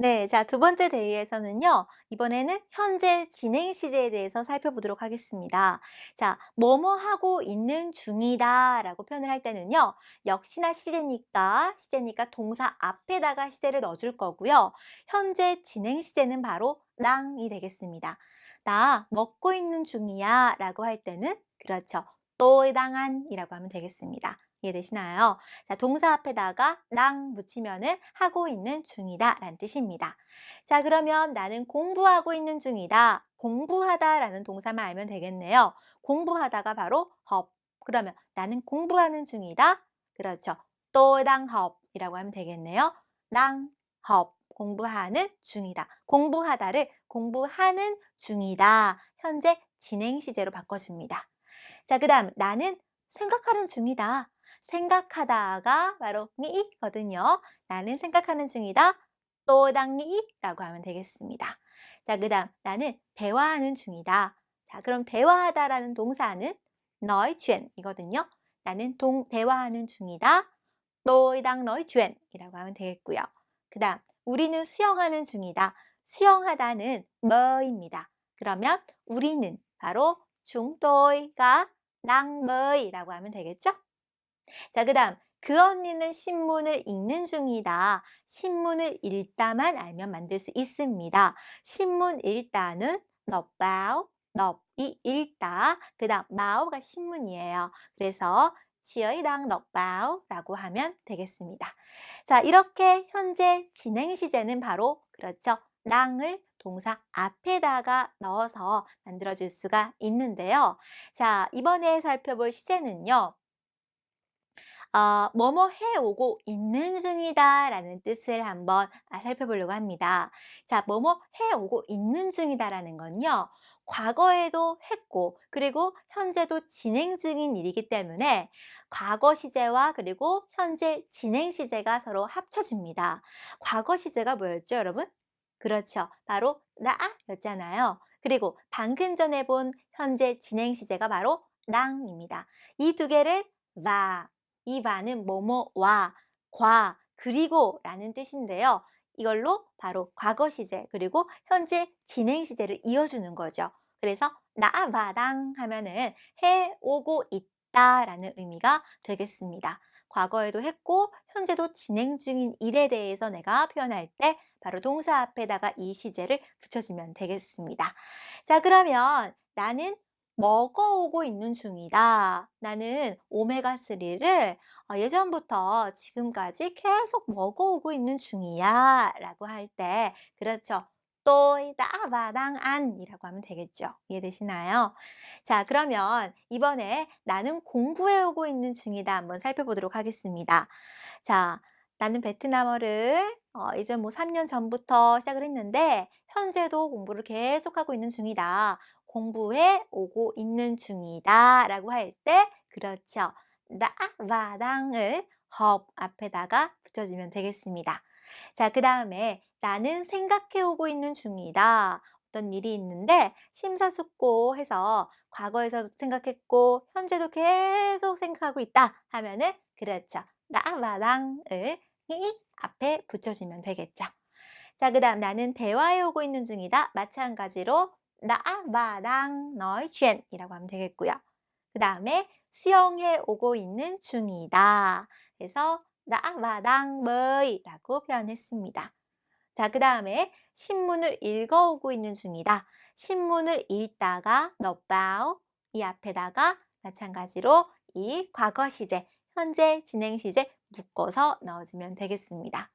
네, 자, 두 번째 대의에서는요, 이번에는 현재 진행 시제에 대해서 살펴보도록 하겠습니다. 자, 뭐뭐 하고 있는 중이다 라고 표현을 할 때는요, 역시나 시제니까, 시제니까 동사 앞에다가 시제를 넣어줄 거고요. 현재 진행 시제는 바로 낭이 되겠습니다. 나 먹고 있는 중이야 라고 할 때는, 그렇죠. 또이당한이라고 하면 되겠습니다. 이해되시나요? 자, 동사 앞에다가 랑 붙이면은 하고 있는 중이다 라는 뜻입니다. 자, 그러면 나는 공부하고 있는 중이다. 공부하다 라는 동사만 알면 되겠네요. 공부하다가 바로 업. 그러면 나는 공부하는 중이다. 그렇죠. 또당 업이라고 하면 되겠네요. 당 업. 공부하는 중이다. 공부하다를 공부하는 중이다. 현재 진행 시제로 바꿔줍니다. 자, 그 다음 나는 생각하는 중이다. 생각하다가 바로 미거든요. 나는 생각하는 중이다. 또당미라고 하면 되겠습니다. 자, 그 다음 나는 대화하는 중이다. 자, 그럼 대화하다라는 동사는 nói chuyện 이거든요. 나는 동, 대화하는 중이다. tôi đang nói chuyện 이라고 하면 되겠고요. 그 다음 우리는 수영하는 중이다. 수영하다는 뭐입니다. 그러면 우리는 바로 đang bơi,라고 하면 되겠죠? 자, 그 다음 그 언니는 신문을 읽는 중이다. 신문을 읽다만 알면 만들 수 있습니다. 신문 읽다는 báo, đọc,이 읽다. 그 다음 báo,가 신문이에요. 그래서 지어이 đang đọc báo,라고 하면 되겠습니다. 자, 이렇게 현재 진행 시제는 바로 그렇죠. 랑을 동사 앞에다가 넣어서 만들어줄 수가 있는데요. 자, 이번에 살펴볼 시제는요. 어, 뭐뭐 해오고 있는 중이다 라는 뜻을 한번 아, 살펴보려고 합니다. 자, 뭐뭐 해오고 있는 중이다 라는 건요. 과거에도 했고 그리고 현재도 진행 중인 일이기 때문에 과거 시제와 그리고 현재 진행 시제가 서로 합쳐집니다. 과거 시제가 뭐였죠, 여러분? 그렇죠. 바로 나였잖아요. 그리고 방금 전에 본 현재 진행 시제가 바로 랑입니다. 이 두 개를 와, 이 와는 뭐뭐와, 과, 그리고 라는 뜻인데요. 이걸로 바로 과거 시제 그리고 현재 진행 시제를 이어주는 거죠. 그래서 나와당 하면은 해 오고 있다라는 의미가 되겠습니다. 과거에도 했고 현재도 진행 중인 일에 대해서 내가 표현할 때 바로 동사 앞에다가 이 시제를 붙여주면 되겠습니다. 자, 그러면 나는 먹어오고 있는 중이다. 나는 오메가3를 어, 예전부터 지금까지 계속 먹어오고 있는 중이야. 라고 할 때, 그렇죠. ăn 이라고 하면 되겠죠. 이해되시나요? 자, 그러면 이번에 나는 공부해오고 있는 중이다. 한번 살펴보도록 하겠습니다. 자, 나는 베트남어를 어, 이제 뭐 3년 전부터 시작을 했는데 현재도 공부를 계속하고 있는 중이다. 공부해 오고 있는 중이다 라고 할 때 그렇죠. 나 và 당을 học 앞에다가 붙여주면 되겠습니다. 자, 그 다음에 나는 생각해 오고 있는 중이다. 어떤 일이 있는데 심사숙고해서 과거에서 생각했고 현재도 계속 생각하고 있다 하면은 그렇죠. 나와 당을 이 앞에 붙여주면 되겠죠. 자, 그 다음 나는 대화해 오고 있는 중이다. 마찬가지로 당 nói chuyện 이라고 하면 되겠고요. 그 다음에 수영해 오고 있는 중이다. 그래서 나와 당 bơi 라고 표현했습니다. 자, 그 다음에 신문을 읽어오고 있는 중이다. 신문을 읽다가 báo 이 앞에다가 마찬가지로 이 과거 시제, 현재 진행 시제 묶어서 넣어주면 되겠습니다.